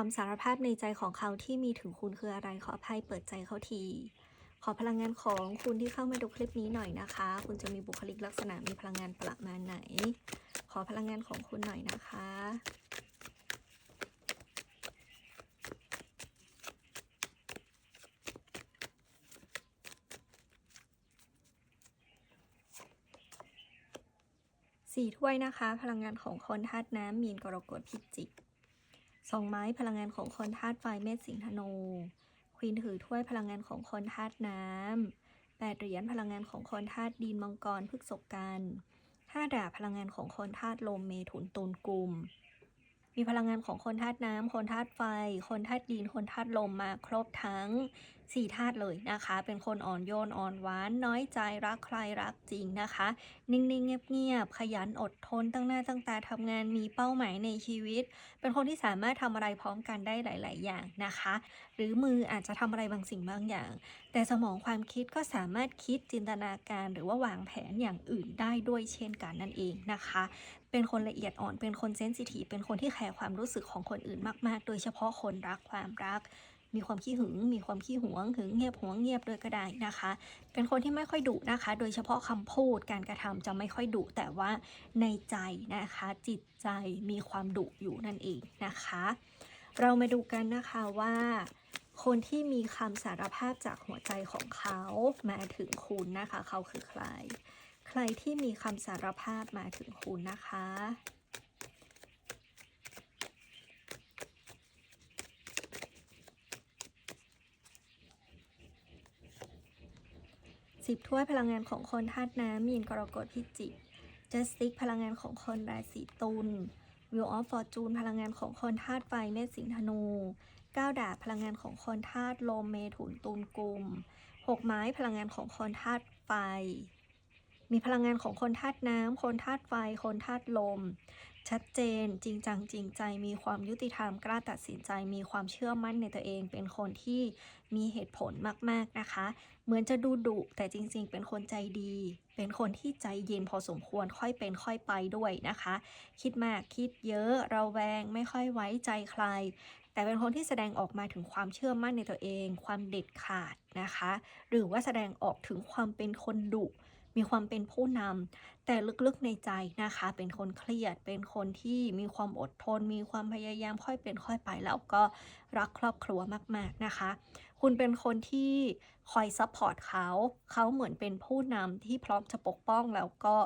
คำสารภาพในใจของเขาที่มีถึงคุณคืออะไรขออภัยเปิดใจเขาที ขอพลังงานของคุณที่เข้ามาดูคลิปนี้หน่อยนะคะ คุณจะมีบุคลิกลักษณะมีพลังงานประมาณไหน ขอพลังงานของคุณหน่อยนะคะสี่ถ้วยนะคะ พลังงานของคนธาตุน้ำมีนกรกฎพิจิก สองไม้พลังงานของคนธาตุไฟเมษสิงห์ธนูควีนถือถ้วยพลังงานของคนธาตุน้ำแปดเหรียญพลังงานของคนธาตุดินมังกรพฤกษกันห้าดาบพลังงานของคนธาตุลมเมถุนตุลกุม มีพลังงานของคนธาตุน้ำคนธาตุไฟ คนธาตุดิน คนธาตุลมมาครบทั้งสี่ธาตุเลยนะคะ เป็นคนอ่อนโยนอ่อนหวาน น้อยใจรักใครรักจริงนะคะ นิ่งๆเงียบๆขยันอดทนตั้งหน้าตั้งตาทำงานมีเป้าหมายในชีวิต เป็นคนที่สามารถทำอะไรพร้อมกันได้หลาย ๆ อย่างนะคะ หรือมืออาจจะทำอะไรบางสิ่งบางอย่าง แต่สมองความคิดก็สามารถคิดจินตนาการ หรือว่าวางแผนอย่างอื่นได้ด้วยเช่นกันนั่นเองนะคะ เป็นคนละเอียดอ่อน เป็นคนเซนซิทีฟ เป็นคนที่แคร์ความรู้สึกของคนอื่นมาก ๆ โดยเฉพาะคนรักความรัก มีความขี้หึง มีความขี้หวง หึงเงียบหวงเงียบด้วยก็ได้นะคะ เป็นคนที่ไม่ค่อยดุนะคะ โดยเฉพาะคำพูด การกระทำจะไม่ค่อยดุ แต่ว่าในใจนะคะ จิตใจมีความดุอยู่นั่นเองนะคะ เรามาดูกันนะคะว่าคนที่มีคำสารภาพจากหัวใจของเขามาถึงคุณนะคะ เขาคือใคร ใครที่มีคำสารภาพมาถึงคุณนะคะ สิบถ้วยพลังงานของคนธาตุน้ำมีนกรกฎพิจิกจัสติกพลังงานของคนราศีตุลวิวออฟฟอร์จูนพลังงานของคนธาตุไฟเมษสิงธนูเก้าดาบพลังงานของคนธาตุลมเมถุนตุลกุมหกไม้พลังงานของคนธาตุไฟ มีพลังงานของคนธาตุน้ำ คนธาตุไฟ คนธาตุลม ชัดเจน จริงจังจริงใจ มีความยุติธรรม กล้าตัดสินใจ มีความเชื่อมั่นในตัวเอง เป็นคนที่มีเหตุผลมาก ๆ นะคะ เหมือนจะดูดุแต่จริง ๆ เป็นคนใจดี เป็นคนที่ใจเย็นพอสมควร ค่อยเป็นค่อยไปด้วยนะคะ คิดมากคิดเยอะ เระแวง ไม่ค่อยไว้ใจใคร แต่เป็นคนที่แสดงออกมาถึงความเชื่อมั่นในตัวเอง ความเด็ดขาดนะคะ หรือว่าแสดงออกถึงความเป็นคนดุ มีความเป็นผู้นำแต่ลึกๆในใจนะคะ เป็นคนเครียด เป็นคนที่มีความอดทน มีความพยายามค่อยเป็นค่อยไปแล้วก็รักครอบครัวมาก ๆนะคะ คุณเป็นคนที่คอยซัพพอร์ตเขาเขาเหมือนเป็นผู้นำที่พร้อมจะปกป้องแล้วก็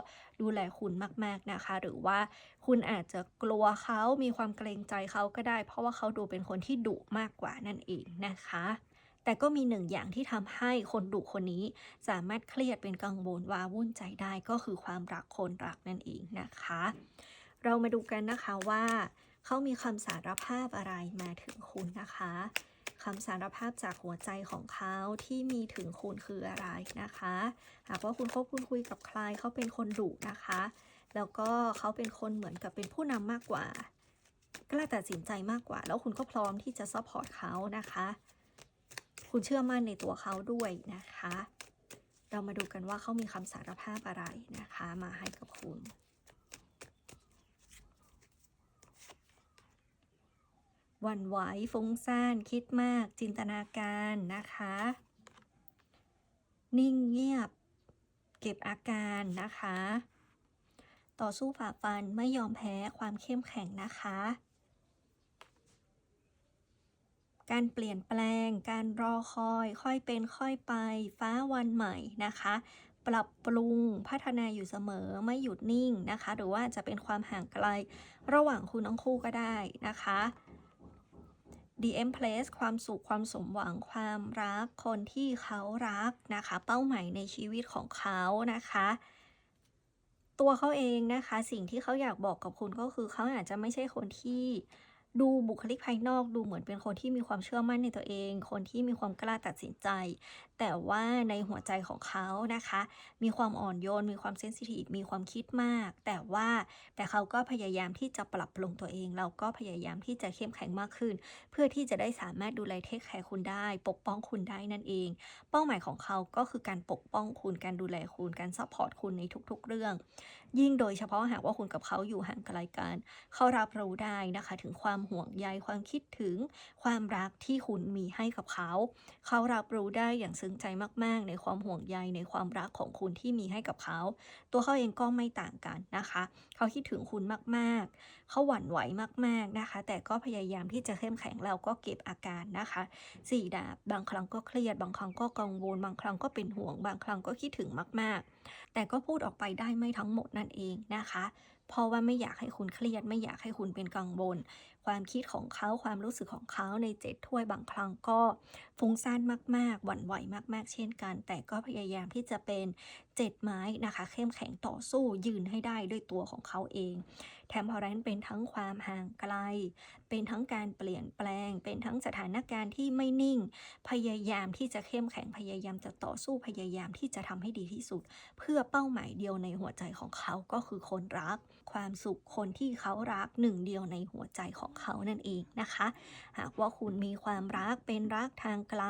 ดูแลคุณมาก ๆนะคะ หรือว่าคุณอาจจะกลัวเขามีความเกรงใจเขาก็ได้ เพราะว่าเขาดูเป็นคนที่ดุมากกว่านั่นเองนะคะ แต่ก็มีหนึ่งอย่างที่ทำให้คนดุคนนี้ สามารถเครียดเป็นกังวลว้าวุ่นใจได้ก็คือความรักคนรักนั่นเองนะคะ เรามาดูกันนะคะว่าเขามีคำสารภาพอะไรมาถึงคุณนะคะคำสารภาพจากหัวใจของเขาที่มีถึงคุณคืออะไรนะคะ หากว่าคุณคบคุณคุยกับใครเขาเป็นคนดุนะคะ แล้วก็เขาเป็นคนเหมือนกับเป็นผู้นำมากกว่ากล้าตัดสินใจมากกว่า แล้วคุณก็พร้อมที่จะซัพพอร์ตเขานะคะ คุณเชื่อมั่นในตัวเขาด้วยนะคะ เรามาดูกันว่าเขามีคำสารภาพอะไรนะคะ มาให้กับคุณวันไหวฟุ้งซ่านคิดมากจินตนาการนะคะ นิ่งเงียบ เก็บอาการนะคะ ต่อสู้ฝ่าฟันไม่ยอมแพ้ความเข้มแข็งนะคะ การเปลี่ยนแปลง การรอคอย ค่อยเป็นค่อยไป ฟ้าวันใหม่นะคะ ปรับปรุงพัฒนาอยู่เสมอไม่หยุดนิ่งนะคะ หรือว่าจะเป็นความห่างไกล ระหว่างคุณทั้งคู่ก็ได้นะคะ DM Place ความสุขความสมหวังความรักคนที่เขารักนะคะ เป้าหมายในชีวิตของเขานะคะตัวเขาเองนะคะสิ่งที่เขาอยากบอกกับคุณก็คือเขาอาจจะไม่ใช่คนที่ ดูบุคลิกภายนอกดูเหมือนเป็นคนที่มีความเชื่อมั่นในตัวเอง คนที่มีความกล้าตัดสินใจ แต่ว่าในหัวใจของเขานะคะ มีความอ่อนโยน มีความเซนซิทีฟมีความคิดมาก แต่ว่าแต่เขาก็พยายามที่จะปรับปรุงตัวเอง เราก็พยายามที่จะเข้มแข็งมากขึ้น เพื่อที่จะได้สามารถดูแลเทคแคร์คุณได้ ปกป้องคุณได้นั่นเอง เป้าหมายของเขาก็คือการปกป้องคุณการดูแลคุณการซัพพอร์ตคุณในทุก ๆ เรื่อง ยิ่งโดยเฉพาะหากว่าคุณกับเขาอยู่ห่างไกลกันเขารับรู้ได้นะคะ ถึงความความห่วงใยความคิดถึง ความรักที่คุณมีให้กับเขา เขารับรู้ได้อย่างซึ้งใจมาก ๆ ในความห่วงใยในความรักของคุณที่มีให้กับเขา ตัวเขาเองก็ไม่ต่างกันนะคะ เขาคิดถึงคุณมากๆ เขาหวั่นไหวมาก ๆนะคะ แต่ก็พยายามที่จะเข้มแข็งแล้วก็เก็บอาการนะคะสี่ดาบบางครั้งก็เครียด บางครั้งก็กังวล บางครั้งก็เป็นห่วง บางครั้งก็คิดถึงมาก ๆ แต่ก็พูดออกไปได้ไม่ทั้งหมดนั่นเองนะคะ เพราะว่าไม่อยากให้คุณเครียด ไม่อยากให้คุณเป็นกังวล ความคิดของเขาความรู้สึกของเขาในเจ็ดถ้วยบางครั้งก็ฟุ้งซ่านมากๆหวั่นไหวมาก ๆ เช่นกัน แต่ก็พยายามที่จะเป็นเจ็ดไม้นะคะ เข้มแข็งต่อสู้ยืนให้ได้ด้วยตัวของเขาเอง แทมเพอแรนเป็นทั้งความห่างไกล เป็นทั้งการเปลี่ยนแปลง เป็นทั้งสถานการณ์ที่ไม่นิ่ง พยายามที่จะเข้มแข็ง พยายามจะต่อสู้ พยายามที่จะทำให้ดีที่สุด เพื่อเป้าหมายเดียวในหัวใจของเขาก็คือคนรัก ความสุขคนที่เขารักหนึ่งเดียวในหัวใจของเขานั่นเองนะคะ หากว่าคุณมีความรักเป็นรักทางไกล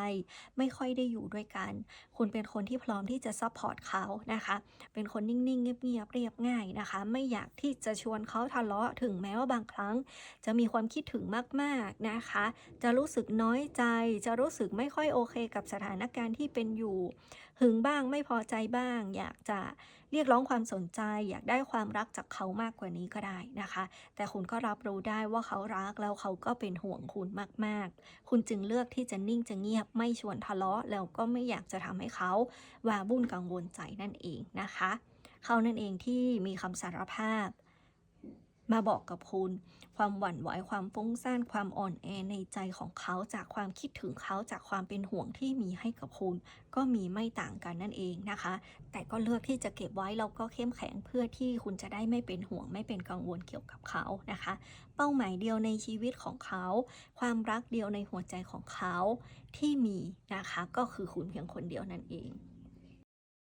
ไม่ค่อยได้อยู่ด้วยกัน คุณเป็นคนที่พร้อมที่จะซัพพอร์ตเขานะคะ เป็นคนนิ่งๆเงียบๆเรียบง่ายนะคะ ไม่อยากที่จะชวนเขาทะเลาะถึงแม้ว่าบางครั้ง จะมีความคิดถึงมากๆนะคะ จะรู้สึกน้อยใจ จะรู้สึกไม่ค่อยโอเคกับสถานการณ์ที่เป็นอยู่ หึงบ้างไม่พอใจบ้าง อยากจะเรียกร้องความสนใจ อยากได้ความรักจากเขามากกว่านี้ก็ได้นะคะ แต่คุณก็รับรู้ได้ว่าเขารักแล้วเขาก็เป็นห่วงคุณมากๆ คุณจึงเลือกที่จะนิ่งจะเงียบไม่ชวนทะเลาะแล้วก็ไม่อยากจะทำให้เขาวาวุ่นกังวลใจนั่นเองนะคะ เขานั่นเองที่มีคำสารภาพ มาบอกกับคุณ ความหวั่นไหวความฟุ้งซ่านความอ่อนแอในใจของเขาจากความคิดถึงเขาจากความเป็นห่วงที่มีให้กับคุณ ก็มีไม่ต่างกันนั่นเองนะคะ แต่ก็เลือกที่จะเก็บไว้แล้วก็เข้มแข็งเพื่อที่คุณจะได้ไม่เป็นห่วงไม่เป็นกังวลเกี่ยวกับเขานะคะ เป้าหมายเดียวในชีวิตของเขา ความรักเดียวในหัวใจของเขาที่มีนะคะ ก็คือคุณเพียงคนเดียวนั่นเอง